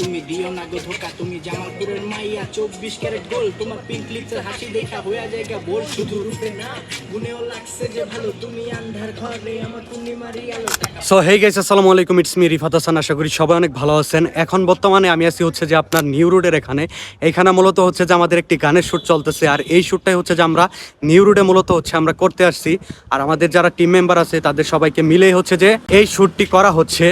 তুমি দিও না গো ধোকা, তুমি জামালপুরের মাইয়া, চব্বিশ ক্যারেট গোল। তোমার পিঙ্ক হাসি দেখা হয়ে জায়গা বল শুধু রূপে না গুনেও লাগছে যে ভালো। তুমি আন্ধার ঘরে আমার সো আসসালামু আলাইকুম ইটস মি রিফাত হাসান। আশা করি সবাই অনেক ভালো আছেন। এখন বর্তমানে আমি আছি হচ্ছে যে আপনার নিউ রোডের এখানে। এখানে মূলত হচ্ছে যে আমাদের একটি গানের শ্যুট চলতেছে। আর এই শ্যুটটাই হচ্ছে যে আমরা নিউ রোডে মূলত হচ্ছে আমরা করতে আসছি। আর আমাদের যারা টিম মেম্বার আছে, তাদের সবাইকে মিলেই হচ্ছে যে এই শ্যুটটি করা হচ্ছে।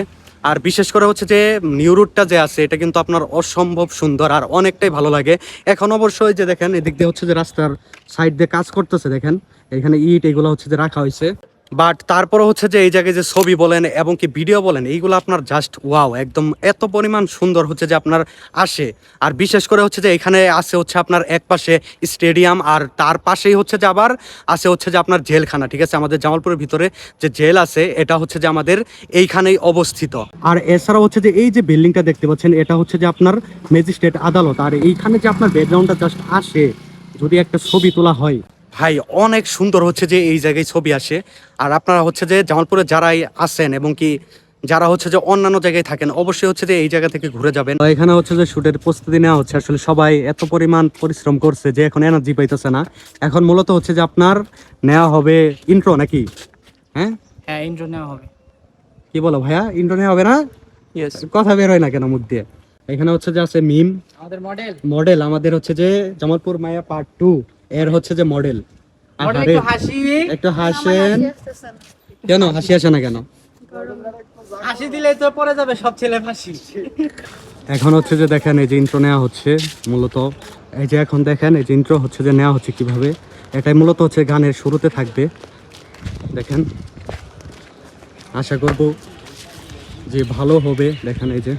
আর বিশেষ করে হচ্ছে যে নিউ রুটটা যে আছে, এটা কিন্তু আপনার অসম্ভব সুন্দর আর অনেকটাই ভালো লাগে। এখন অবশ্যই যে দেখেন, এদিক দিয়ে হচ্ছে যে রাস্তার সাইড দিয়ে কাজ করতেছে, দেখেন। এখানে ইট এগুলো হচ্ছে যে রাখা হয়েছে। বাট তারপরে হচ্ছে যে এই জায়গায় যে ছবি বলেন এবং কি ভিডিও বলেন, এইগুলো আপনার জাস্ট ওয়াও একদম এত পরিমাণ সুন্দর হচ্ছে যে আপনার আসে। আর বিশেষ করে হচ্ছে যে এখানে আছে হচ্ছে আপনার এক পাশে স্টেডিয়াম আর তার পাশেই হচ্ছে যে আবার আছে হচ্ছে যে আপনার জেলখানা, ঠিক আছে? আমাদের জামালপুরের ভিতরে যে জেল আছে, এটা হচ্ছে যে আমাদের এইখানেই অবস্থিত। আর এছাড়া হচ্ছে যে এই যে বিল্ডিংটা দেখতে পাচ্ছেন, এটা হচ্ছে যে আপনার ম্যাজিস্ট্রেট আদালত। আর এইখানে যে আপনার ব্যাকগ্রাউন্ডটা জাস্ট আসে, যদি একটা ছবি তোলা হয়। ভাই অনেক সুন্দর হচ্ছে যে এই জায়গায় ছবি আসে। আর আপনারা হচ্ছে যে জামালপুরে যারাই আসেন এবং কি যারা হচ্ছে যে অন্যান্য জায়গায় থাকেন অবশ্যই হচ্ছে যে এই জায়গা থেকে ঘুরে যাবেন। এখানে হচ্ছে যে শুটের প্রস্তুতি নেওয়া হচ্ছে। আসলে সবাই এত পরিমাণ পরিশ্রম করছে যে এখন এনার্জি পাইতেছে না। এখন মূলত হচ্ছে যে আপনার নেওয়া হবে ইন্ট্রো নাকি? হ্যাঁ? হ্যাঁ ইন্ট্রো নেওয়া হবে। কি বলো ভাইয়া? ইন্ট্রো নেওয়া হবে না? ইয়েস কথা বের হয় না কেন মুখ দিয়ে? এখানে হচ্ছে যে আছে মিম আমাদের মডেল মডেল আমাদের হচ্ছে যে জামালপুর মায়া পার্ট টু এর হচ্ছে যে মডেল একটু হাসেন। কেন? হাসি আসে না কেন? হাসি দিলে তো পড়ে যাবে সব ছেলে ফাঁসি এখন হচ্ছে যে দেখেন এই যে ইন্ট্রো নেওয়া হচ্ছে মূলত। এই যে এখন দেখেন এই যে ইন্ট্রো হচ্ছে যে নেওয়া হচ্ছে কীভাবে। এটাই মূলত হচ্ছে গানের শুরুতে থাকবে। দেখেন আশা করব যে ভালো হবে। দেখেন এই যে।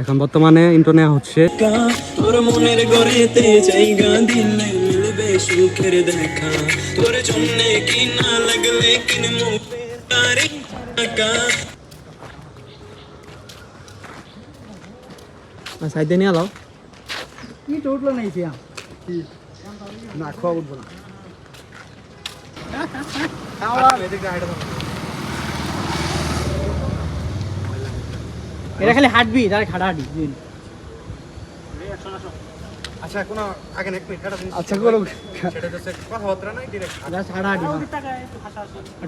এখন বর্তমানে ইন্ট্রো নেওয়া হচ্ছে তোর মনের গড়েতে জায়গা দিলে মিলবে সুখের দেখা। তোর জন্য কি না লাগলে কিনবো তারি টাকা। সাইডে নিয়ে আলাও কি তো নাই সিয়া না খাওয়া উঠবো না। এটা খালি হাঁটবি তার খাড়া হাঁটবি আচ্ছা কোনো আগে এক মিনিট আচ্ছা করো। সেটা হচ্ছে কথাবার্তা নাই ডিরেক্ট জাস্ট হাঁটা হাঁটবি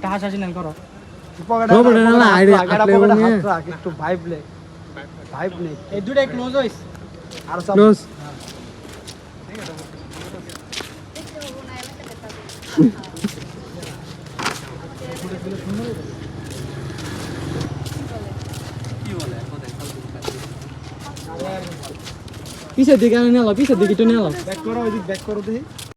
হাসাহাসি। নেন করো। একটু ভাইব লে। ভাইব নেই এই দুটাই ক্লোজ হইস আর সব ক্লোজ পিছের দিকে নিয়ে এলো পিছের দিকে একটু নিয়ে ব্যাক করো ওইদিক ব্যাক করো দেখি